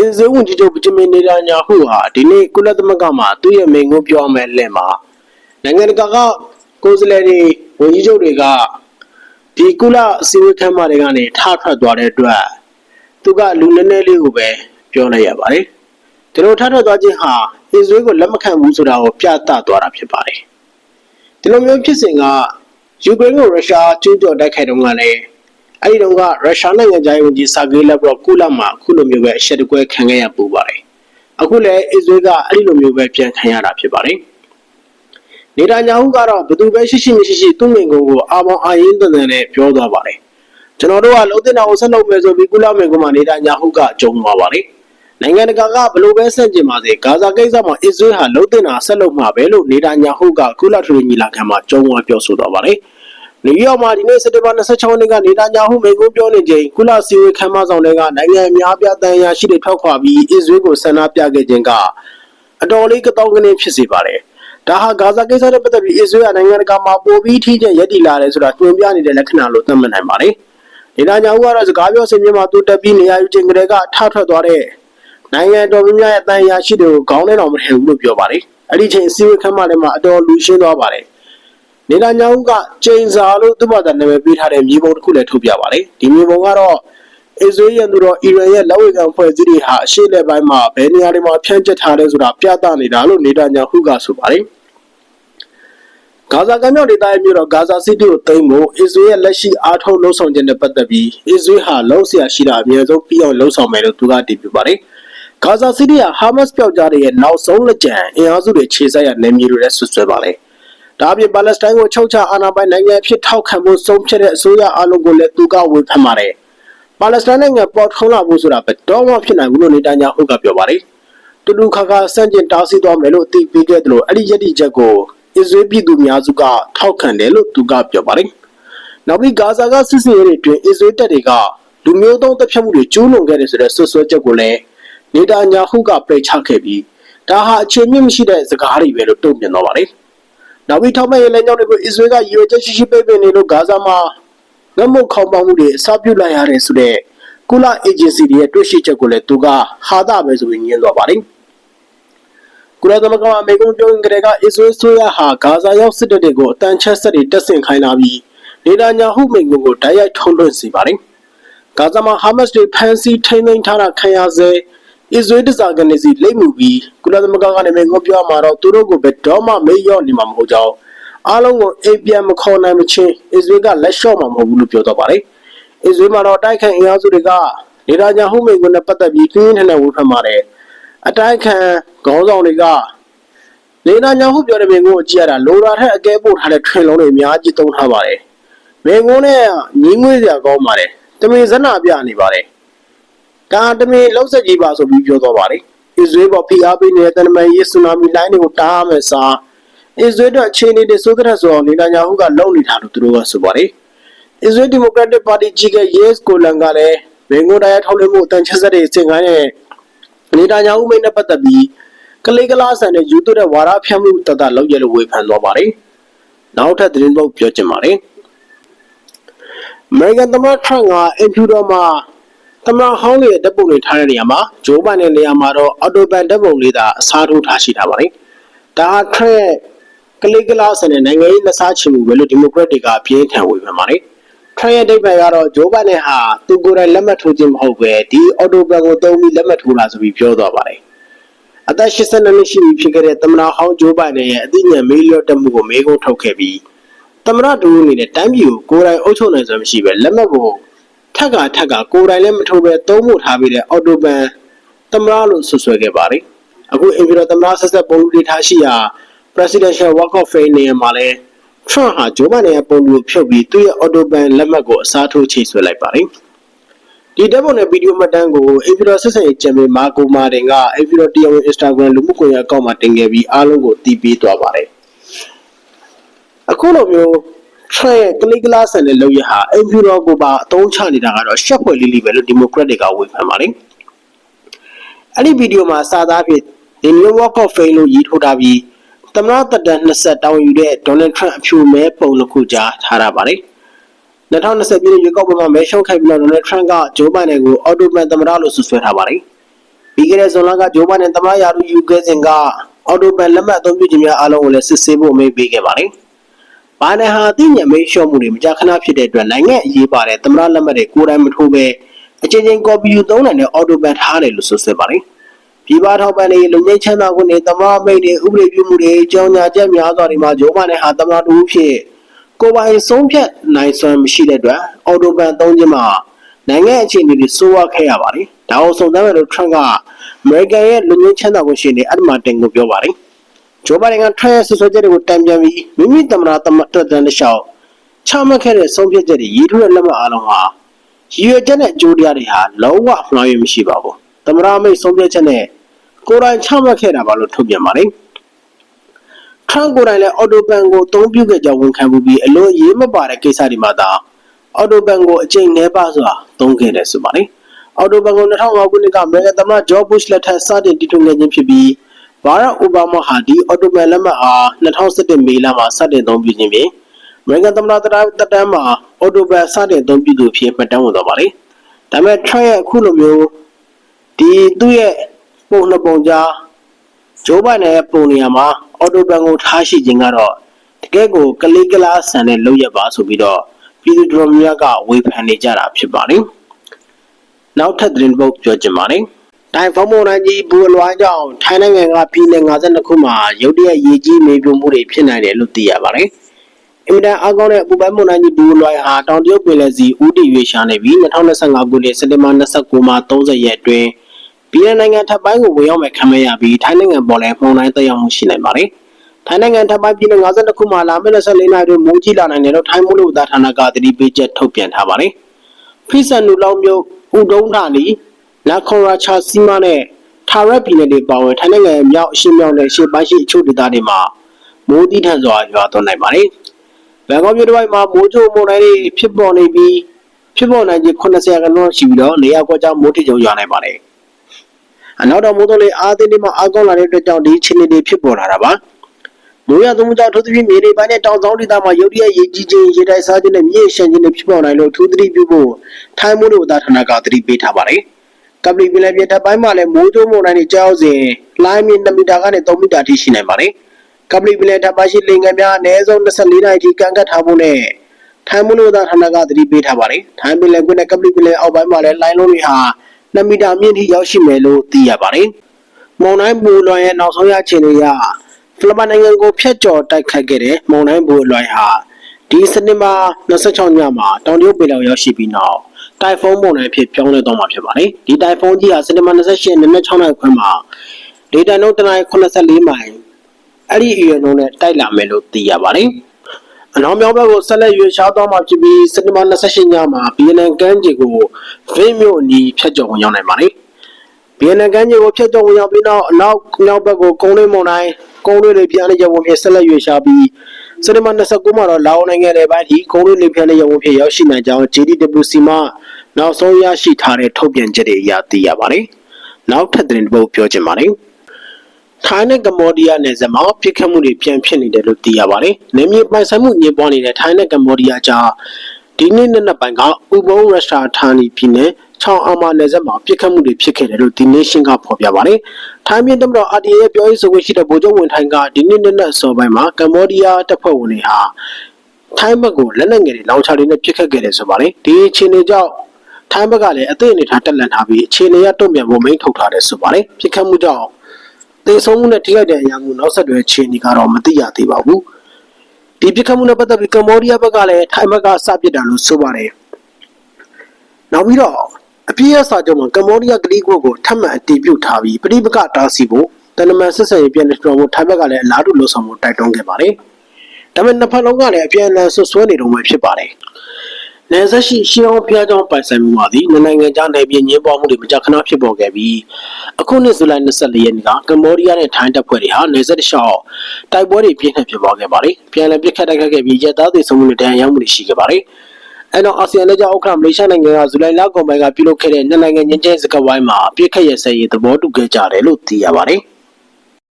အစ္စရေးဝန်ကြီးချုပ်ဗဂျမင်နေတန်ယာဟုဟာဒီနေ့ကုလသမဂ္ဂမှာသူ့ရဲ့မိန့်ခွန်းပြောမယ်လက်မှာနိုင်ငံတကာကကိုယ်စားလှယ်တွေဝန်ကြီးချုပ်တွေကဒီကုလအစည်းအဝေးခန်းမတွေကနေထထွက်သွားတဲ့အတွက်သူကလူနည်းနည်းလေးကိုပဲပြောလိုက်ရပါတယ်။ဒီလိုထထွက်သွားခြင်းဟာအစ္စရေးကိုလက်မခံဘူးဆိုတာကိုပြသသွားတာဖြစ်ပါတယ်။ဒီလိုမျိုးဖြစ်စဉ်ကယူကရိန်းကိုရုရှားကျူးကျော်တိုက်ခိုက်တုန်းကလည်း အဲ့ဒီတုန်းကရုရှားနိုင်ငံသားရေးဝန်ကြီးဆာဂေးလက်ဘရော့ကုလမှာအခုလိုမျိုးပဲအရှက်တကွဲခံခဲ့ရပူပါတယ်။အခုလည်းအစ္စရေးကအဲ့ဒီလိုမျိုးပဲပြန်ခံရတာဖြစ်ပါတယ်။နေတန်ညာဟုကတော့ဘယ်သူပဲရှိရှိမရှိရှိသူ့မိန်ကုံကိုအာပေါင်းအာရင်တန်တန်နဲ့ပြောသွားပါတယ်။ကျွန်တော်တို့ကလုံးတင်တာကိုဆက်လုပ်မယ်ဆိုပြီးကုလမိန်ကုံမှာနေတန်ညာဟုကကြုံသွားပါတယ်။နိုင်ငံတကာကဘလို့ပဲဆန့်ကျင်ပါစေဂါဇာကိစ္စမှာအစ္စရေးဟာလုံးတင်တာဆက်လုပ်မှာပဲလို့နေတန်ညာဟုကကုလထရီညီလာခံမှာကြုံဝါပြောဆိုသွားပါတယ်။ နယူးယောက်မှာဒီနေ့စက်တင်ဘာ26ရက်နေ့ကနေတန်ညာဟုမိန်ကုံပြောနေချိန်ကုလစီဝေခမ်းမဆောင်တွေကနိုင်ငံအများပြားတန်ရာရှိတွေထောက်ခွာပြီးအစ္စရေးကိုဆန္ဒပြခဲ့ခြင်းကအတော်လေးကတောင်းကနေဖြစ်စေပါတယ်။ဒါဟာဂါဇာကိစ္စနဲ့ပတ်သက်ပြီးအစ္စရေးကနိုင်ငံတကာမှာပိုပြီးထိကျရက်တည်လာတယ်ဆိုတာညွှန်ပြနေတဲ့လက္ခဏာလို့သတ်မှတ်နိုင်ပါတယ်။ဒေသညာဦးကတော့စကားပြောစင်မြမှာတူတက်ပြီးနေရာယူခြင်းကလေးကထထွက်သွားတဲ့နိုင်ငံတော်များများရဲ့တန်ရာရှိတွေကိုခေါင်းထဲတော်မထည့်ဘူးလို့ပြောပါတယ်။အဲ့ဒီချိန်စီဝေခမ်းမထဲမှာအတော်လူရှင်းသွားပါတယ်။ နေလာညာဦးကကျိန်စာလို့သူ့ဘာသာနာမည်ပေးထားတဲ့မြေပုံတစ်ခုလည်းထုတ်ပြပါတယ်။ဒီမြေပုံကတော့အစ္စရေးရဲ့သူတော်အီရန်ရဲ့လက်ဝဲကံဖွဲ့စည်းတွေဟာအရှေ့လက်ပိုင်းမှာဘယ်နေရာတွေမှာဖြန့်ကျက်ထားလဲဆိုတာပြသနေတာလို့နေတာညာဟုကဆိုပါတယ်။ဂါဇာကမ်းမြောင်ဒေသရဲ့မြို့တော်ဂါဇာစီးတီးကိုသိမ်းဖို့အစ္စရေးရဲ့လက်ရှိအားထုတ်လှုံ့ဆော်ခြင်းနဲ့ပတ်သက်ပြီးအစ္စရေးဟာလုံးဆရာရှိတာအများဆုံးပြီးအောင်လှုံ့ဆော်မယ်လို့သူကတည်ပြုပါတယ်။ဂါဇာစီးတီးဟာဟာမတ်စ်ပြောက်ကြားရဲ့နောက်ဆုံးလက်ကျန်အင်အားစုတွေခြေစိုက်ရနေမျိုးတွေနဲ့ဆွဆွဲပါတယ်။ ဒါအပြင်ပါလက်စတိုင်းကိုချုပ်ချအာဏာပိုင်နိုင်ငံဖြစ်ထောက်ခံဖို့ဆုံးဖြတ်တဲ့အစိုးရအလုံးကိုလည်းသူကဝေဖန်ပါတယ်။ပါလက်စတိုင်းနိုင်ငံပေါ်ထွန်းလာဖို့ဆိုတာပဲတော့မှဖြစ်နိုင်ဘူးလို့နေတာညာဟုတ်ကပြောပါတယ်။တူတူခါခါစန့်ကျင်တားဆီးသွားမယ်လို့အသိပေးခဲ့တယ်လို့အဲ့ဒီယက်တီချက်ကိုအစ္စရေးပြည်သူများစုကထောက်ခံတယ်လို့သူကပြောပါတယ်။နောက်ပြီးဂါဇာကစစ်စင်ရေးတွေအတွင်းအစ္စရေးတပ်တွေကလူမျိုးတုံးတပ်ဖြတ်မှုတွေကျူးလွန်ခဲ့တယ်ဆိုတဲ့ဆွဆွဲချက်ကိုလည်းနေတာညာဟုကပယ်ချခဲ့ပြီးဒါဟာအခြေမြင့်မရှိတဲ့စကားတွေပဲလို့တုံ့ပြန်တော့ပါတယ်။ နောက်ပြီးထောက်မဲ့ရေးလမ်းကြောင်းတွေကိုအစ္စရေးကရည်ရွယ်ချက်ရှိရှိပိတ်ပင်နေလို့ဂါဇာမှာငတ်မုတ်ခေါင်းပေါင်းမှုတွေအစပြုလိုက်ရတယ်ဆိုတဲ့ကုလအေဂျင်စီတွေရဲ့တွေ့ရှိချက်ကိုလည်းသူကဟာတာပဲဆိုပြီးညင်းသွားပါတယ်။ကုလသမဂ္ဂအမေရိကန်ပြောရင်ကလေးကအစ္စရေးဆိုရဟာဂါဇာရောက်စစ်တပ်တွေကိုအတန်ချက်ဆက်တွေတက်ဆင်ခိုင်းလာပြီးနေဒါညာဟုမိန်ကိုတိုက်ရိုက်ထုံးလွှင့်စေပါတယ်။ဂါဇာမှာဟာမတ်စ်တွေဖမ်းဆီးထိန်းသိမ်းထားတာခံရစေ အစ္စရေးတစားကနေစီလိမ့်မှုပြီးကုလသမဂ္ဂကနေမိန်ကိုပြောမှာတော့သူတို့ကိုဘယ်တော့မှမေ့လျော့နေမှာမဟုတ်ကြောင်းအားလုံးကိုအိမ်ပြန်မခေါ်နိုင်မချင်းအစ္စရေးကလက်လျှော့မှာမဟုတ်ဘူးလို့ပြောတော့ပါတယ်။အစ္စရေးမှာတော့တိုက်ခိုက်အင်အားစုတွေကနေဒါညာဟုမိန်ကိုနဲ့ပတ်သက်ပြီးပြင်းထန်တဲ့ဝေဖန်ပါတယ်။အတိုင်းခံခေါင်းဆောင်တွေကလေနာညာဟုပြောတဲ့မင်းကိုကြည့်ရတာလိုရာထက်အကဲပို့ထားတဲ့ထွင်လုံးတွေအများကြီးသုံးထားပါတယ်မင်းကိုနဲ့ညီငွေစရာကောင်းပါတယ်တမင်ဇနာပြနေပါတယ် ဒါတမင်လောက်ဆက်ကြီးပါဆိုပြီးပြောတော့ပါတယ်အစ္စရေးပေါ်ဖိအားပေးနေတဲ့တနမန်ရေးဆူနာမီလိုင်းတွေကိုတားမယ်စားအစ္စရေးတို့အခြေအနေတွေစိုးတဲ့ဆိုအောင်နေနာညာဟုကလုံနေတာလို့သူတို့ကဆိုပါတယ်အစ္စရေးဒီမိုကရက်တစ်ပါတီကြီးက Yes ကိုလန်ကလည်းမင်းကိုတရားထောက်လွှင့်မှုအတန်ချက်ဆက်တွေစင်ခိုင်းတဲ့နေတာညာဦးမိတ်နဲ့ပတ်သက်ပြီးကလေးကလားဆန်တဲ့ယူသွတဲ့ဝါရဖြန့်မှုတတလောက်ရလို့ဝေဖန်သွားပါတယ်။နောက်ထပ်သတင်းပုတ်ပြောချင်ပါတယ်။ American သမ္မတ Trump ကအင်ဖြူတော်မှာ သမ္မတဟောင်းရဲ့တပ်ပုံတွေထားတဲ့နေရာမှာဂျိုးဘိုင်တဲ့နေရာမှာတော့အော်တိုဘန်တပ်ပုံလေးသာအစားထိုးထားရှိထားပါတယ်။ဒါဟာ Trump ကလေးကလားဆန်တဲ့နိုင်ငံရေးလက်စားချင်မှုပဲလို့ဒီမိုကရက်တွေကပြင်းထန်ဝေဖန်ပါတယ်။ထရရဲ့ဒိတ်ပဲကတော့ဂျိုးဘိုင်နဲ့ဟာသူကိုယ်တိုင်လက်မှတ်ထိုးခြင်းမဟုတ်ပဲဒီအော်တိုဘန်ကိုသုံးပြီးလက်မှတ်ထိုးလာဆိုပြီးပြောသွားပါတယ်အသက်82နှစ်ရှိပြီဖြစ်ခဲ့တဲ့သမ္မတဟောင်းဂျိုးဘိုင်ရဲ့အသိဉာဏ်မေးလျော့တက်မှုကိုမေးခွန်းထုတ်ခဲ့ပြီးသမ္မတတူအနေနဲ့တိုင်းပြည်ကိုကိုယ်တိုင်အုပ်ချုပ်နိုင်စွမ်းမရှိပဲလက်မှတ်ကို ထက်ကထက်ကကိုယ်တိုင်လည်းမထိုးပဲသုံးဖို့ထားပြီးတဲ့အော်တိုဘန်သမ္မတလို့ဆွဆွဲခဲ့ပါတယ်အခုအင်ဗီရောသမ္မတဆက်ဆက်ပုံလူတွေထားရှိရာ Presidential Walk of Fame နေရာမှာလည်းထရန့်ဟာဂျိုးဘိုင်ရဲ့ပုံကိုဖြုတ်ပြီးသူ့ရဲ့အော်တိုဘန်လက်မှတ်ကိုအစားထိုးချိတ်ဆွဲလိုက်ပါတယ်။ဒီတပ်ပုံနဲ့ဗီဒီယိုမှတ်တမ်းကိုအင်ဖီရောဆက်ဆံရေးချန်ပီယံမာကိုမာတင်ကအင်ဖီရောတရားဝင် Instagram လူမှုကွန်ရက်အကောင့်မှာတင်ခဲ့ပြီးအားလုံးကိုတည်ပြီးသွားပါတယ်။အခုလိုမျိုး ထရန့်ရဲ့ကလေးကလားဆန်တဲ့လုပ်ရဟာအင်ဖီရောကိုပါအသုံးချနေတာကတော့ရှက်ဖွယ်လေးလေးပဲလို့ဒီမိုကရက်တွေကဝေဖန်ပါတယ်။အဲ့ဒီဗီဒီယိုမှာစာသားဖြင့် The New Walk of Fame လို့ရေးထိုးထားပြီးသမ္မတသက်တမ်း20တောင်းယူတဲ့ဒေါ်နယ်ထရန့်အဖြူမဲပုံတစ်ခုကြားထားရပါတယ်။2020ပြည်ရွေးကောက်ပွဲမှာမဲရှုံးခိုက်ပြီးတော့ဒေါ်နယ်ထရန့်ကဂျိုးဘိုင်ဒန်ကိုအော်တိုမန်သမ္မတလို့ဆွဆွဲထားပါတယ်။ပြီးခဲ့တဲ့ဇွန်လကဂျိုးဘိုင်ဒန်သမ္မတရာထူးယူခဲ့စဉ်ကအော်တိုဘန်လက်မှတ်အသုံးပြုခြင်းများအားလုံးကိုလည်းစစ်ဆေးဖို့အမိန့်ပေးခဲ့ပါတယ်။ ဘိုင်ဒန်ဟာအသိဉာဏ်မေးလျှော့မှုတွေမကြာခဏဖြစ်တဲ့အတွက်နိုင်ငံအရေးပါတဲ့သမ္မတလက်မှတ်တွေကိုယ်တိုင်မထိုးဘဲအချင်းချင်းကော်ပီယူသုံးနိုင်တဲ့အော်တိုဘန်ထားတယ်လို့ဆိုဆွဲပါတယ်။ပြည်ပထောက်ပံ့တွေလူငယ်ချမ်းသာခွင့်တွေသမ္မတမိတ်တွေဥပဒေပြုမှုတွေကြောင်ညာချက်များစွာတွေမှာဂျိုးဘိုင်ဒန်ဟာသမ္မတတူဖြစ်ကိုယ်ပိုင်ဆုံးဖြတ်နိုင်စွမ်းမရှိတဲ့အတွက်အော်တိုဘန်သုံးခြင်းမှာနိုင်ငံအခြေအနေတွေစိုးဝါးခဲ့ရပါတယ်။ဒါအောင်စုံစမ်းမယ်လို့ထရန့်ကအမေရိကန်ရဲ့လူငယ်ချမ်းသာခွင့်ရှင်တွေအဒမတင်ကိုပြောပါတယ်။ ဂျိုးဘိုင်ဒန်ကထရန့်ရဲ့ဆွဆွဲချက်တွေကိုတံပြန်ပြီးမိမိသမ္မတသမ္မတတန်တစ်လျှောက်ချမှတ်ခဲ့တဲ့ဆုံးဖြတ်ချက်တွေရည်ထွေးတဲ့လက်မှတ်အားလုံးဟာရည်ရွယ်ချက်နဲ့အကျိုးတရားတွေဟာလုံးဝမှားယွင်းမရှိပါဘူး။သမ္မတအမိတ်ဆုံးဖြတ်ချက်နဲ့ကိုယ်တိုင်ချမှတ်ခဲ့တာပါလို့ထုတ်ပြန်ပါတယ်။ထရန့်ကိုယ်တိုင်လည်းအော်တိုဘန်ကိုအသုံးပြုခဲ့ကြောင်းဝန်ခံမှုပြီးအလွန်ရေးမပါတဲ့ကိစ္စတွေမှာသာအော်တိုဘန်ကိုအကျိန်နှဲပါစွာသုံးခဲ့တယ်ဆိုပါတယ်။အော်တိုဘန်ကို2005ခုနှစ်ကအမေရိကန်သမ္မတဂျော့ဘုရှ်လက်ထက်စတင်တည်ထွင်ခဲ့ခြင်းဖြစ်ပြီး ဘာရက်အိုဘားမားဟာဒီအော်တိုဘန်လက်မှတ်အား2017မေလမှာစတင်သုံးပြုခြင်းဖြင့်အမေရိကန်သမ္မတတရားတက်တမ်းမှာအော်တိုဘန်စတင်သုံးပြုသူဖြစ်မှတ်တမ်းဝင်သွားပါတယ်။ဒါပေမဲ့ထရန့်ရဲ့အခုလိုမျိုးဒီသူ့ရဲ့ပုံနှစ်ပုံကြားဂျိုးဘိုင်ဒန်ရဲ့ပုံနေရာမှာအော်တိုဘန်ကိုထားရှိခြင်းကတော့တကယ့်ကိုကလေးကလားဆန်တဲ့လုပ်ရပါဆိုပြီးတော့ပြည်သူတော်များကဝေဖန်နေကြတာဖြစ်ပါတယ်။နောက်ထပ်သတင်းပုတ်ပြောချင်ပါတယ်။ တိုင်ဖုံမုန်တိုင်းကြီးဘူအလွိုင်းကြောင့်ထိုင်းနိုင်ငံကပြည်နယ်52ခုမှာရုတ်တရက်ရေကြီးမေပြိုမှုတွေဖြစ်နိုင်တယ်လို့သိရပါတယ်။အင်မတန်အကောင်းတဲ့အပူပိုင်းမုန်တိုင်းကြီးဘူအလွိုင်းဟာတောင်တရုတ်ပင်လယ်စီဦးတည်ရွေ့ရှာနေပြီး2025ခုနှစ်စက်တင်ဘာ29မှာ30ရက်အတွင်းပြည်내နိုင်ငံထပ်ပိုင်းကိုဝင်ရောက်မဲ့ခံမဲ့ရပြီးထိုင်းနိုင်ငံပေါ်လည်းမှုန်တိုင်းတက်ရောက်မှုရှိနိုင်ပါတယ်။ထိုင်းနိုင်ငံထပ်ပိုင်းပြည်내52ခုမှာလာမယ့်24နာရီတွင်မိုးကြီးလာနိုင်တယ်လို့ထိုင်းမိုးလေဝသဌာနကသတိပေးချက်ထုတ်ပြန်ထားပါတယ်။ဖိစန်နူလောင်မြို့ဥဒုံဌာ နီလာခွန်ရာချာစီမာနဲ့ထာရက်ပြည်နယ်တွေပါဝင်ထိုင်းနိုင်ငံမြောက်အရှေ့မြောက်နဲ့အရှေ့ပိုင်းရှိအချို့ဒေသတွေမှာမိုးတိထန်စွာရွာသွန်းနိုင်ပါတယ်။ဘန်ကောက်မြို့တစ်ဝိုက်မှာမိုးကြိုးမုန်တိုင်းတွေဖြစ်ပေါ်နေပြီးဖြစ်ပေါ်နိုင်ခြင်း80ရာခိုင်နှုန်းရှိပြီးတော့နေရာကွက်ကြောင့်မိုးတိကျုံရွာနိုင်ပါတယ်။အနောက်တော်မိုးသွန်းလေအားသင်းတွေမှာအားကောင်းလာတဲ့အတွက်ကြောင့်ဒီအခြေအနေတွေဖြစ်ပေါ်လာတာပါ။မိုးရသုံးမှုကြောင့်ထိုသဖြင့်မြေတွေပိုင်းနဲ့တောင်ဆောင်ဒေသမှာရုတ်တရက်ရေကြီးခြင်းရေတိုက်စားခြင်းနဲ့မြေရှမ်းခြင်းတွေဖြစ်ပေါ်နိုင်လို့ထူးသတိပြုဖို့ထိုင်းမိုးလေဝသဌာနကသတိပေးထားပါတယ်။ ကပလီပင်လယ်ပြင်ထပ်ပိုင်းမှာလည်းမိုးကြိုးမုန်တိုင်းတွေကြောက်စဉ်လိုင်းမြင့်2မီတာကနေ3မီတာထိရှိနိုင်ပါတယ်။ကပလီပင်လယ်ထပ်ပိုင်းရှိလင်ငံများအနည်းဆုံး24နာရီထိကန့်ကတ်ထားဖို့နဲ့ထိုင်းမိုးလေဝသဌာနကသတိပေးထားပါတယ်။ထိုင်းပင်လယ်ကွင်းနဲ့ကပလီပင်လယ်အောက်ပိုင်းမှာလည်းလိုင်းလုံးတွေဟာ2မီတာမြင့်ထိရောက်ရှိမယ်လို့သိရပါတယ်။မုန်တိုင်းပူလွန်ရဲ့နောက်ဆုံးရအခြေအနေအရဖိလစ်ပိုင်နိုင်ငံကိုဖျက်ကျော်တိုက်ခတ်ခဲ့တဲ့မုန်တိုင်းပူလွန်ဟာဒီစနေမှာ26ညမှာတောင်တရုတ်ပင်လယ်ရောက်ရှိပြီးနောက် တိုင်ဖုန်းမုန်တိုင်းဖြစ်ပြောင်းလဲသွားမှာဖြစ်ပါတယ်။ဒီတိုင်ဖုန်းကြီးဟာစနေမှာ28နနက်6နာရီခွဲမှာဒေတာနှုန်းတနာရီ84မိုင်အဲ့ဒီအရွယ်နှုန်းနဲ့တိုက်လာမယ်လို့သိရပါတယ်။အနောက်မြောက်ဘက်ကိုဆက်လက်ရွေ့ရှားသွားမှာဖြစ်ပြီးစနေမှာ28ညမှာဘီယန်နန်ကမ်းခြေကိုဗိမြို့အနီးဖျက်ကျော်ဝင်ရောက်နိုင်ပါတယ်။ဘီယန်နန်ကမ်းခြေကိုဖျက်ကျော်ဝင်ရောက်ပြီးနောက်အနောက်မြောက်ဘက်ကိုကုန်းလေးမုန်တိုင်းကုန်းလေးတွေပြန်လေးရဝင်ဖြစ်ဆက်လက်ရွေ့ရှားပြီး စနေမှာ29မှာတော့လာအိုနိုင်ငံရဲ့ဘက်ထိကုန်းလေးလေးပြန်လေးရဝင်ဖြစ်ရောက်ရှိနိုင်ကြောင်း JDWC မှနောက်ဆုံးရရှိထားတဲ့ထုတ်ပြန်ချက်တွေအရသိရပါတယ်။နောက်ထပ်သတင်းတစ်ပုဒ်ပြောချင်ပါတယ်။ထိုင်းနဲ့ကမ္ဘောဒီးယားနယ်စပ်မှာပြစ်ခတ်မှုတွေပြန်ဖြစ်နေတယ်လို့သိရပါတယ်။နယ်မြေပိုင်ဆိုင်မှုညှိပွားနေတဲ့ထိုင်းနဲ့ကမ္ဘောဒီးယားကြား ဒီနေ့နေ့နက်ပိုင်းကဥပုံရုရှားဌာနီပြည်နယ်ချောင်းအမနယ်စပ်မှာပြစ်ခတ်မှုတွေဖြစ်ခဲ့တယ်လို့ဒီနေ့ရှင်းကဖော်ပြပါတယ်။ထိုင်းပြည်တပ်မတော် RTA ရဲ့ပြောရေးဆိုခွင့်ရှိတဲ့ဗိုလ်ချုပ်ဝန်ထိုင်းကဒီနေ့နေ့နက်အစောပိုင်းမှာကမ္ဘောဒီးယားတပ်ဖွဲ့ဝင်တွေဟာထိုင်းဘက်ကိုလက်နက်ငယ်တွေလောင်ချတွေနဲ့ပြစ်ခတ်ခဲ့တယ်ဆိုပါတယ်။ဒီအခြေအနေကြောင့်ထိုင်းဘက်ကလည်းအသိအနေထားတက်လန့်ထားပြီးအခြေအနေရတုံ့ပြန်ဖို့မိန့်ထုတ်ထားတယ်ဆိုပါတယ်။ပြစ်ခတ်မှုကြောင့်သေဆုံးမှုနဲ့ထိခိုက်တဲ့အရာမှုနောက်ဆက်တွဲအခြေအနေကတော့မသိရသေးပါဘူး။ ဒီပြစ်ခတ်မှုနဲ့ပတ်သက်ပြီးကမ္ဘောဒီးယားဘက်ကလည်းထိုင်းဘက်ကစပစ်တာလို့ဆိုပါတယ်။နောက်ပြီးတော့အပြည့်အစာချုပ်မှာကမ္ဘောဒီးယားကလေးကိုကိုထပ်မံအတည်ပြုထားပြီးပြိပကတားဆီးဖို့တနမန်ဆက်ဆံရေးပြန်လည်ထူထောင်ဖို့ထိုင်းဘက်ကလည်းအလားတူလှုံ့ဆော်မှုတိုက်တွန်းခဲ့ပါတယ်။ဒါပေမဲ့နှစ်ဖက်လုံးကလည်းအပြန်အလှန်ဆွဆွဲနေတော့မှဖြစ်ပါတယ်။ နယ်စပ်ရှိရှင်းအောင်ဖျားကြောင်းပိုင်ဆိုင်မှုမှာဒီနိုင်ငံကြားနယ်ပြည်ငင်းပေါ်မှုတွေမကြာခဏဖြစ်ပေါ်ခဲ့ပြီးအခုနှစ်ဇူလိုင်24ရက်နေ့ကကမ္ဘောဒီးယားနဲ့ထိုင်းတပ်ဖွဲ့တွေဟာနယ်စပ်တစ်လျှောက်တိုက်ပွဲတွေပြင်းထန်ဖြစ်ပေါ်ခဲ့ပါတယ်။ပြန်လည်ပစ်ခတ်တိုက်ခတ်ခဲ့ပြီးရဲသားတွေဆုံးမှုနဲ့ဒဏ်ရာရမှုတွေရှိခဲ့ပါတယ်။အဲတော့အာဆီယံလက်ကျဥက္ကဋ္ဌမလေးရှားနိုင်ငံကဇူလိုင်လကုန်ပိုင်းကပြုလုပ်ခဲ့တဲ့နှစ်နိုင်ငံချင်းချင်းစကားဝိုင်းမှာပြစ်ခတ်ရစဲရေးသဘောတူခဲ့ကြတယ်လို့သိရပါတယ်။